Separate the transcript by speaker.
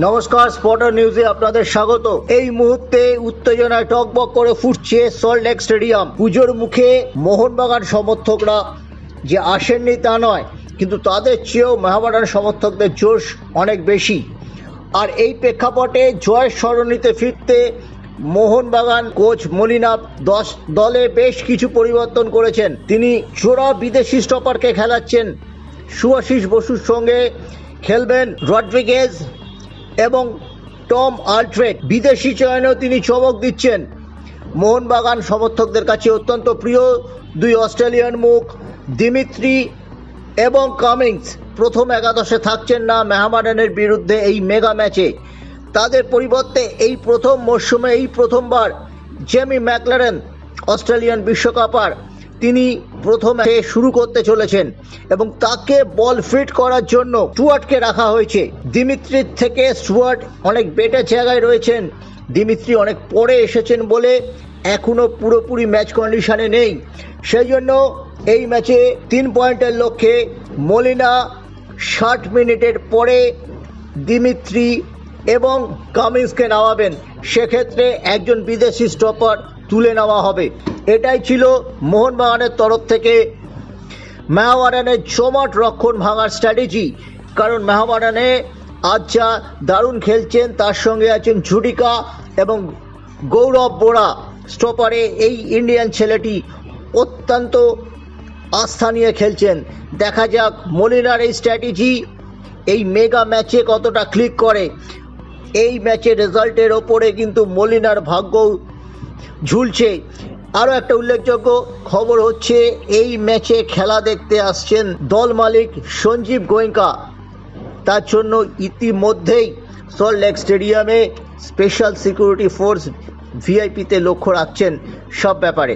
Speaker 1: নমস্কার স্পটার নিউজে আপনাদের স্বাগত। এই মুহূর্তে উত্তেজনায় টকবক করে ফুটছে সল্ট লেক স্টেডিয়াম পুজোর মুখে মোহনবাগান সমর্থকরা যে আসেননি তা নয়, কিন্তু তাদের চেয়েও মেহাবাডান সমর্থকদের জোশ অনেক বেশি। আর এই প্রেক্ষাপটে জয় সরণিতে ফিরতে মোহনবাগান কোচ মলিনা দশ দলে বেশ কিছু পরিবর্তন করেছেন। তিনি চোরা বিদেশি স্টপারকে খেলাচ্ছেন। সুভাশিস বসুর সঙ্গে খেলবেন রড্রিগেজ এবং টম আলট্রেট বিদেশি চয়নেও তিনি চমক দিচ্ছেন। মোহনবাগান সমর্থকদের কাছে অত্যন্ত প্রিয় দুই অস্ট্রেলিয়ান মুখ, দিমিত্রি এবং কামিংস। প্রথম একাদশে থাকছেন না মেহমাডানের বিরুদ্ধে এই মেগা ম্যাচে। তাদের পরিবর্তে এই প্রথম মরশুমে, এই প্রথমবার জেমি ম্যাকলারেন অস্ট্রেলিয়ান বিশ্বকাপার তিনি প্রথম শুরু করতে চলেছেন এবং তাকে বল ফিট করার জন্য স্টুয়ার্টকে রাখা হয়েছে। দিমিত্রির থেকে স্টুয়ার্ট অনেক বেটার জায়গায় রয়েছেন। দিমিত্রি অনেক পরে এসেছেন বলে এখনও পুরোপুরি ম্যাচ কন্ডিশনে নেই। সেই জন্য এই ম্যাচে তিন পয়েন্টের লক্ষ্যে মলিনা ষাট মিনিটের পরে দিমিত্রি এবং কামিন্সকে নামাবেন। সেক্ষেত্রে একজন বিদেশি স্টপার তুলে নেওয়া হবে। এটাই ছিল মোহনবাগানের তরফ থেকে। মেহাওয়ারানের জমাট রক্ষণ ভাঙার স্ট্র্যাটেজি কারণ মেহাওয়ারানে আজ যা দারুণ খেলছেন, তার সঙ্গে আছেন ঝুডিকা এবং গৌরব বোরা। স্টপারে এই ইন্ডিয়ান ছেলেটি অত্যন্ত আস্থা নিয়ে খেলছেন। দেখা যাক মলিনার এই স্ট্র্যাটেজি এই মেগা ম্যাচে কতটা ক্লিক করে। এই ম্যাচের রেজাল্টের ওপরে কিন্তু মলিনার ভাগ্য ঝুলছে। আরও একটা উল্লেখযোগ্য খবর হচ্ছে, এই ম্যাচে খেলা দেখতে আসছেন দল মালিক সঞ্জীব গোয়েঙ্কা। তার জন্য ইতিমধ্যেই সল্ট লেক স্টেডিয়ামে স্পেশাল সিকিউরিটি ফোর্স ভিআইপিতে লক্ষ্য রাখছেন সব ব্যাপারে।